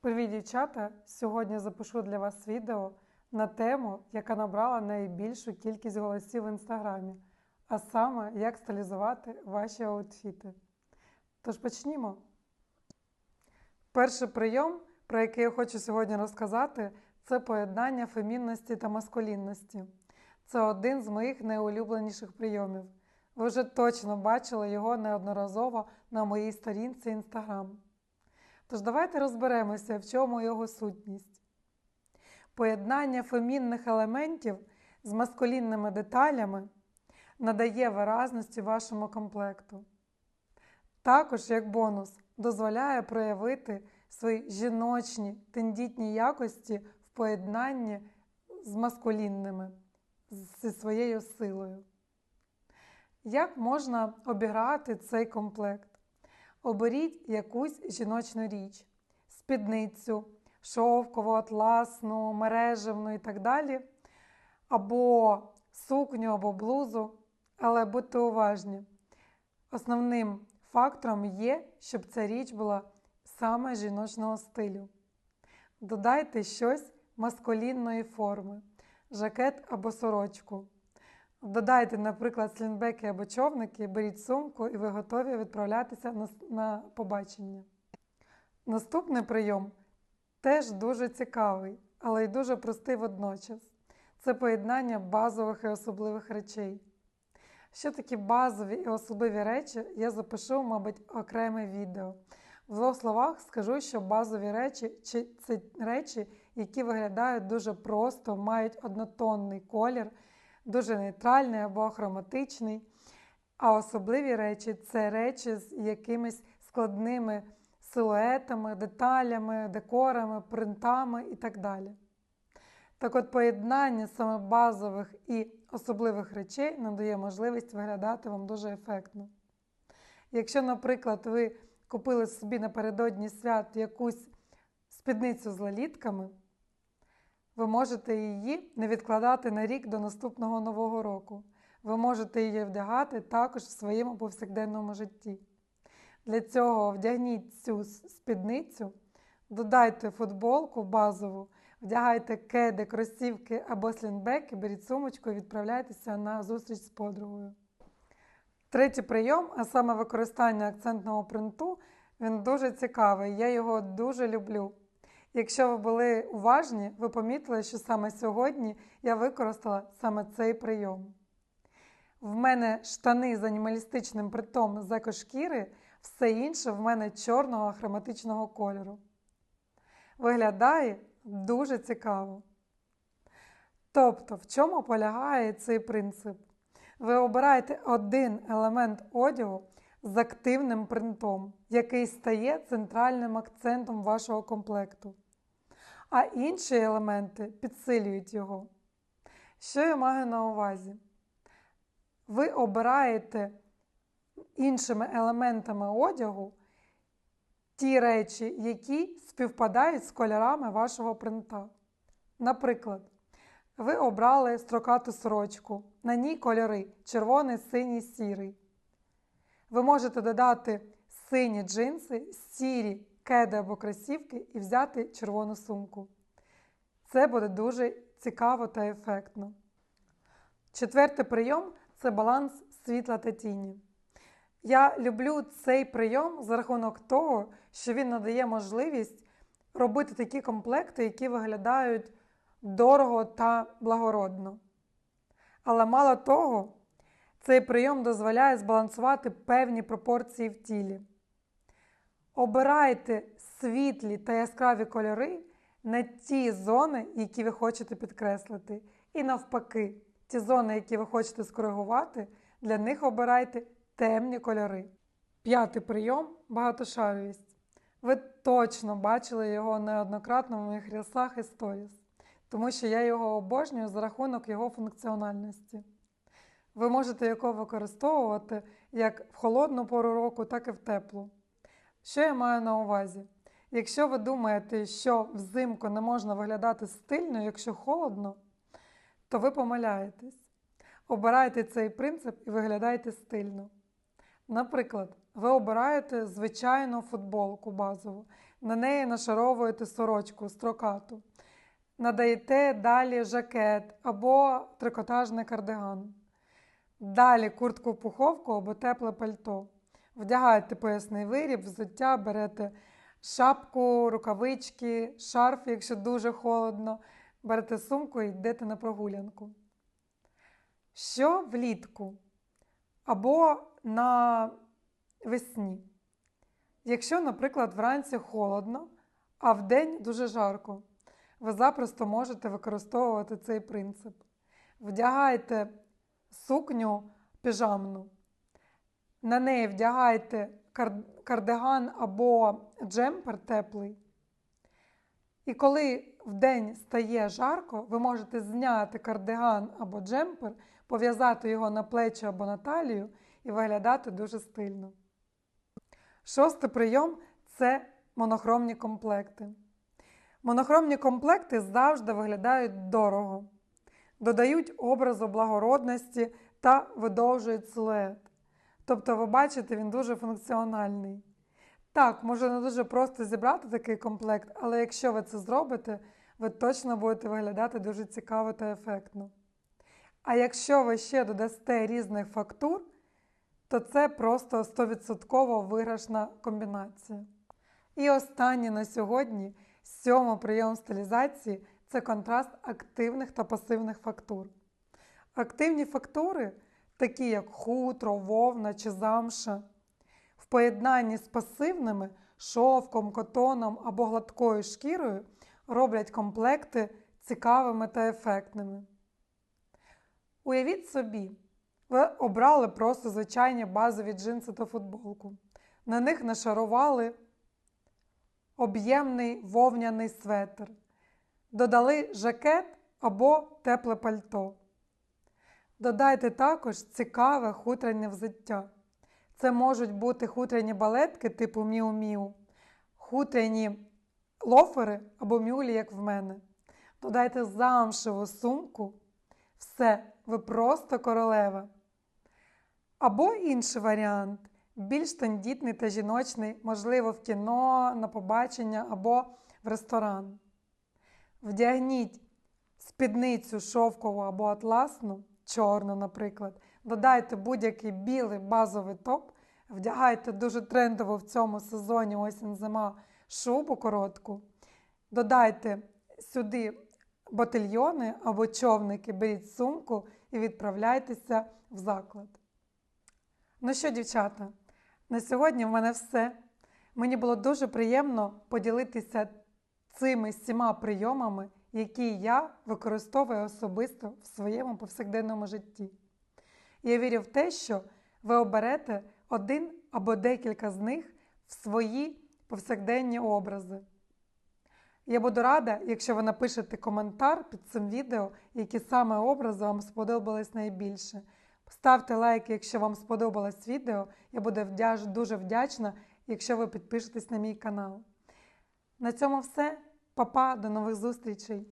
Привіт, дівчата! Сьогодні запишу для вас відео на тему, яка набрала найбільшу кількість голосів в інстаграмі, а саме як стилізувати ваші аутфіти. Тож почнімо. Перший прийом, про який я хочу сьогодні розказати, це поєднання фемінності та маскулінності. Це один з моїх найулюбленіших прийомів. Ви вже точно бачили його неодноразово на моїй сторінці Instagram. Тож давайте розберемося, в чому його сутність. Поєднання фемінних елементів з маскулінними деталями надає виразності вашому комплекту. Також, як бонус, дозволяє проявити свої жіночні тендітні якості в поєднанні з маскулінними, зі своєю силою. Як можна обіграти цей комплект? Оберіть якусь жіночну річ, спідницю, шовкову, атласну, мережевну і так далі, або сукню, або блузу, але будьте уважні. Основним фактором є, щоб ця річ була саме жіночного стилю. Додайте щось маскулінної форми, жакет або сорочку. Додайте, наприклад, слінбеки або човники, беріть сумку і ви готові відправлятися на, на побачення. Наступний прийом теж дуже цікавий, але й дуже простий водночас. Це поєднання базових і особливих речей. Що такі базові і особливі речі, я запишу, мабуть, окреме відео. В двох словах скажу, що базові речі це речі, які виглядають дуже просто, мають однотонний колір дуже нейтральний або ахроматичний. А особливі речі це речі з якимись складними силуетами, деталями, декорами, принтами і так далі. Так от поєднання саме базових і особливих речей надає можливість виглядати вам дуже ефектно. Якщо, наприклад, ви купили собі напередодні свят якусь спідницю з лалітками, ви можете її не відкладати на рік до наступного нового року. Ви можете її вдягати також в своєму повсякденному житті. Для цього вдягніть цю спідницю, додайте футболку базову, вдягайте кеди, кросівки або слінбеки, беріть сумочку і відправляйтеся на зустріч з подругою. Третій прийом, а саме використання акцентного принту, він дуже цікавий. Я його дуже люблю. Якщо ви були уважні, ви помітили, що саме сьогодні я використала саме цей прийом. В мене штани з анімалістичним притом з екошкіри, все інше в мене чорного хроматичного кольору. Виглядає дуже цікаво. Тобто, в чому полягає цей принцип? Ви обираєте один елемент одягу з активним принтом, який стає центральним акцентом вашого комплекту а інші елементи підсилюють його. Що я маю на увазі? Ви обираєте іншими елементами одягу ті речі, які співпадають з кольорами вашого принта. Наприклад, ви обрали строкату сорочку, на ній кольори червоний, синій, сірий. Ви можете додати сині джинси, сірі кеди або кросівки і взяти червону сумку. Це буде дуже цікаво та ефектно. Четвертий прийом це баланс світла та тіні. Я люблю цей прийом за рахунок того, що він надає можливість робити такі комплекти, які виглядають дорого та благородно. Але мало того, цей прийом дозволяє збалансувати певні пропорції в тілі. Обирайте світлі та яскраві кольори на ті зони, які ви хочете підкреслити. І навпаки, ті зони, які ви хочете скоригувати, для них обирайте темні кольори. П'ятий прийом багатошаровість. Ви точно бачили його неоднократно в моїх рілсах і сторіс, тому що я його обожнюю за рахунок його функціональності. Ви можете його використовувати як в холодну пору року, так і в теплу. Що я маю на увазі? Якщо ви думаєте, що взимку не можна виглядати стильно, якщо холодно, то ви помиляєтесь. Обирайте цей принцип і виглядайте стильно. Наприклад, ви обираєте звичайну футболку базову. На неї нашаровуєте сорочку строкату. Надаєте далі жакет або трикотажний кардиган. Далі куртку пуховку або тепле пальто. Вдягаєте поясний виріб, взуття, берете шапку, рукавички, шарф, якщо дуже холодно, берете сумку і йдете на прогулянку. Що влітку або на весні? Якщо, наприклад, вранці холодно, а вдень дуже жарко, ви запросто можете використовувати цей принцип. Вдягайте сукню піжамну, на неї вдягайте кардиган або джемпер теплий. І коли вдень стає жарко, ви можете зняти кардиган або джемпер, пов'язати його на плечі або на талію і виглядати дуже стильно. Шостий прийом це монохромні комплекти. Монохромні комплекти завжди виглядають дорого, додають образу благородності та видовжують силует. Тобто, ви бачите, він дуже функціональний. Так, може не дуже просто зібрати такий комплект, але якщо ви це зробите, ви точно будете виглядати дуже цікаво та ефектно. А якщо ви ще додасте різних фактур, то це просто 100% виграшна комбінація. І останнє на сьогодні, сьомий прийом стилізації це контраст активних та пасивних фактур. Активні фактури, такі як хутро, вовна чи замша, в поєднанні з пасивними шовком, котоном або гладкою шкірою роблять комплекти цікавими та ефектними. Уявіть собі, ви обрали просто звичайні базові джинси та футболку. На них нашарували об'ємний вовняний светр, додали жакет або тепле пальто. Додайте також цікаве хутряне взуття. Це можуть бути хутряні балетки типу Міу-Міу, хутряні лофери або мюлі, як в мене. Додайте замшеву сумку. Все, ви просто королева. Або інший варіант більш тендітний та жіночний, можливо, в кіно, на побачення або в ресторан. Вдягніть спідницю шовкову або атласну, чорну, наприклад. Додайте будь-який білий базовий топ, вдягайте дуже трендово в цьому сезоні осінь-зима шубу коротку. Додайте сюди ботильйони або човники, беріть сумку і відправляйтеся в заклад. Ну що, дівчата, на сьогодні в мене все. Мені було дуже приємно поділитися цими сіма прийомами, які я використовую особисто в своєму повсякденному житті. Я вірю в те, що ви оберете один або декілька з них в свої повсякденні образи. Я буду рада, якщо ви напишете коментар під цим відео, які саме образи вам сподобались найбільше. Ставте лайк, якщо вам сподобалось відео. Я буду дуже вдячна, якщо ви підпишетесь на мій канал. На цьому все. Па-па, до нових зустрічей!